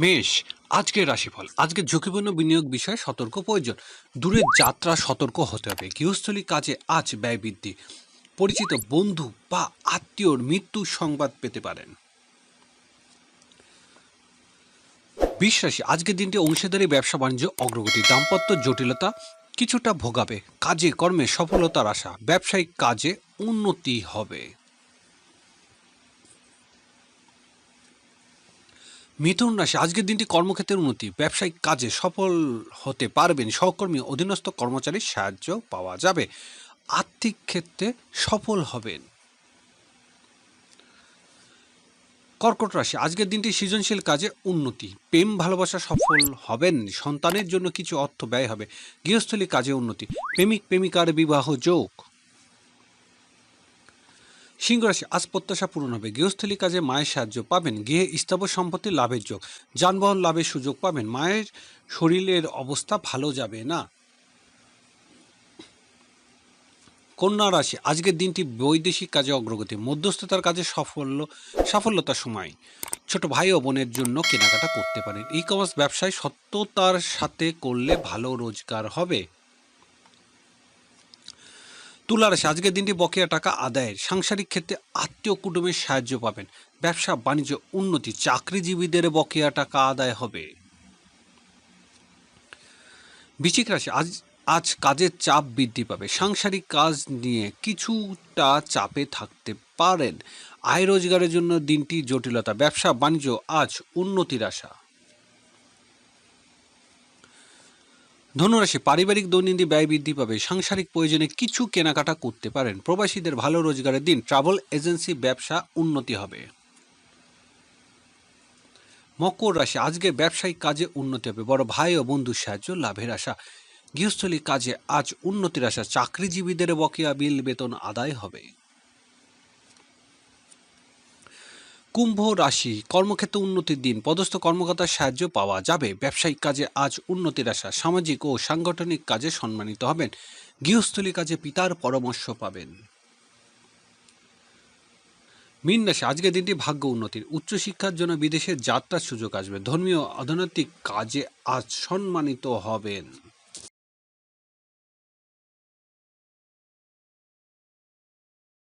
মেষ, আজকের রাশিফল। আজকে ঝুঁকিপূর্ণ বিনিয়োগ বিষয়ে সতর্ক প্রয়োজন। দূরের যাত্রা সতর্ক হতে হবে। গৃহস্থলী কাজে আজ ব্যয় বৃদ্ধি। পরিচিত বন্ধু বা আত্মীয়র মৃত্যুর সংবাদ পেতে পারেন। বিশ্বাসী আজকের দিনটি অংশীদারি, ব্যবসা, বাণিজ্য, অগ্রগতি, দাম্পত্য জটিলতা কিছুটা ভোগাবে। কাজে, কর্মে সফলতার আশা। ব্যবসায়িক কাজে উন্নতি হবে। মিথুন রাশি, আজকের দিনটি কর্মক্ষেত্রের উন্নতি, ব্যবসায়িক কাজে সফল হতে পারবেন, সহকর্মী, অধীনস্থ কর্মচারীর সাহায্য পাওয়া যাবে, আর্থিক ক্ষেত্রে সফল হবেন। কর্কট রাশি, আজকের দিনটি সৃজনশীল কাজে উন্নতি, প্রেম, ভালোবাসা সফল হবেন, সন্তানের জন্য কিছু অর্থ ব্যয় হবে, গৃহস্থলী কাজে উন্নতি, প্রেমিক, প্রেমিকার বিবাহ যোগ। সিংহ রাশি আজ প্রত্যাশা পূরণ হবে। গৃহস্থলী কাজে মায়ের সাহায্য পাবেন। গৃহে স্থাবর সম্পত্তি লাভের যোগ। যানবাহন লাভের সুযোগ পাবেন। মায়ের শরীরের অবস্থা ভালো যাবে না। কন্যা রাশি, আজকের দিনটি বৈদেশিক কাজে অগ্রগতি। মধ্যস্থতার কাজে সাফল্য, সাফল্যতার সময়। ছোট ভাই ও বোনের জন্য কেনাকাটা করতে পারেন। ই কমার্স ব্যবসায় সত্যতার সাথে করলে ভালো রোজগার হবে। তুলা রাশি আজকের দিনটি বকেয়া টাকা আদায়ের সাংসারিক ক্ষেত্রে আত্মীয় কুটুমের সাহায্য পাবেন। ব্যবসা, বাণিজ্য, উন্নতি, চাকরিজীবীদের বকেয়া টাকা আদায় হবে। বৃশ্চিক রাশি, আজ আজ কাজের চাপ বৃদ্ধি পাবে। সাংসারিক কাজ নিয়ে কিছুটা চাপে থাকতে পারেন। আয় রোজগারের জন্য দিনটি জটিলতা। ব্যবসা, বাণিজ্য, আজ উন্নতির আশা। ধনুরাশি পারিবারিক দৈনন্দিন ব্যয় বৃদ্ধি পাবে, সাংসারিক প্রয়োজনে কিছু কেনাকাটা করতে পারেন। প্রবাসীদের ভালো রোজগারের দিন, ট্রাভেল এজেন্সি ব্যবসা উন্নতি হবে। মকর রাশি, আজকে ব্যবসায়িক কাজে উন্নতি হবে। বড় ভাই ও বন্ধুর সাহায্য, লাভের আশা। গৃহস্থলী কাজে আজ উন্নতির আশা। চাকরিজীবীদের বকেয়া বিল, বেতন আদায় হবে। কুম্ভ রাশি, কর্মক্ষেত্রে উন্নতির দিন, পদস্থ কর্মকর্তার সাহায্য পাওয়া যাবে। ব্যবসায়িক কাজে আজ উন্নতির আশা, সামাজিক ও সাংগঠনিক কাজে সম্মানিত হবেন। গৃহস্থলী কাজে পিতার পরামর্শ পাবেন। মীন রাশি, আজকের দিনটি ভাগ্য উন্নতির। উচ্চশিক্ষার জন্য বিদেশে যাত্রার সুযোগ আসবে। ধর্মীয়, অর্থনৈতিক কাজে আজ সম্মানিত হবেন।